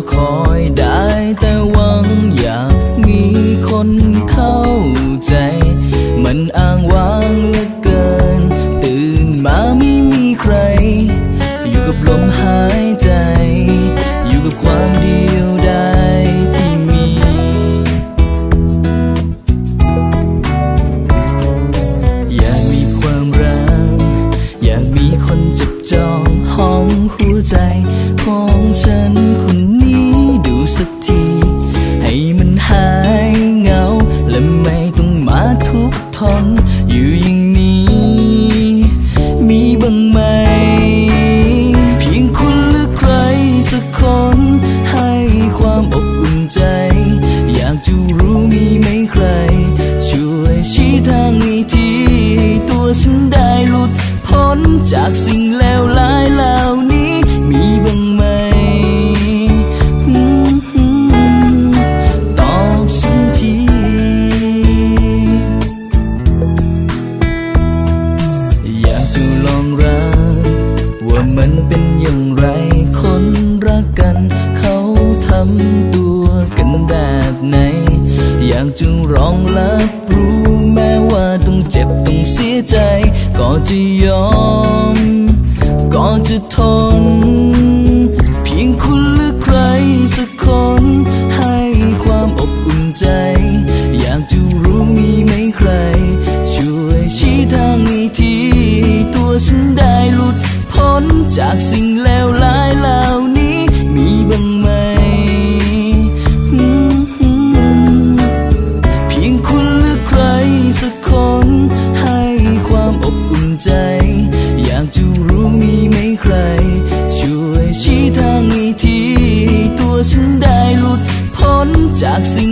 อคอยได้แต่หวังอยากมีคนเข้าใจ มันอ้างว้างเหลือเกิน ตื่นมาไม่มีใคร อยู่กับลมหายใจ อยู่กับความเดียวดายที่มี อยากมีความรัก อยากมีคนจับจองห้องหัวใจของฉันคน ทนอยู่อย่างนี้ มีบ้างไหม เพียงคุณหรือใครสักคน ให้ความอบอุ่นใจ อยากจะรู้มีไหมใคร ช่วยชี้ทางให้ทีให้ตัวฉันได้หลุดพ้นจากสิ่ง อยากจะรู้มีไหมใคร ช่วยชี้ทางให้ทีตัวฉันได้หลุดพ้นจากสิ่งเลวร้ายเหล่านี้มีบ้างไหมเพียงคุณหรือใครสักคนให้ความอบอุ่นใจ อยากจะรู้มีไหมใคร ช่วยชี้ทางให้ทีตัวฉันได้หลุดพ้นจากสิ่ง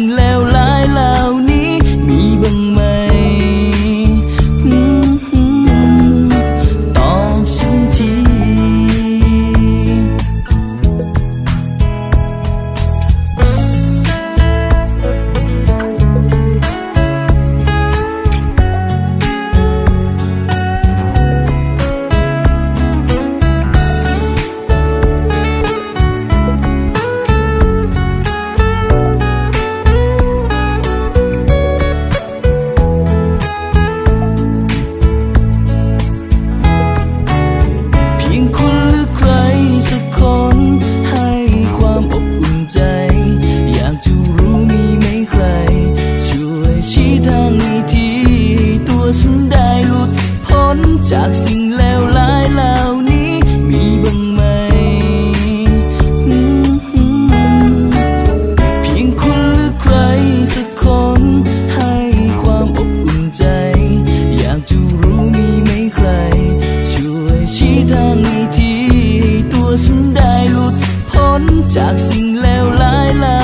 จากสิ่งเลวร้ายเหล่า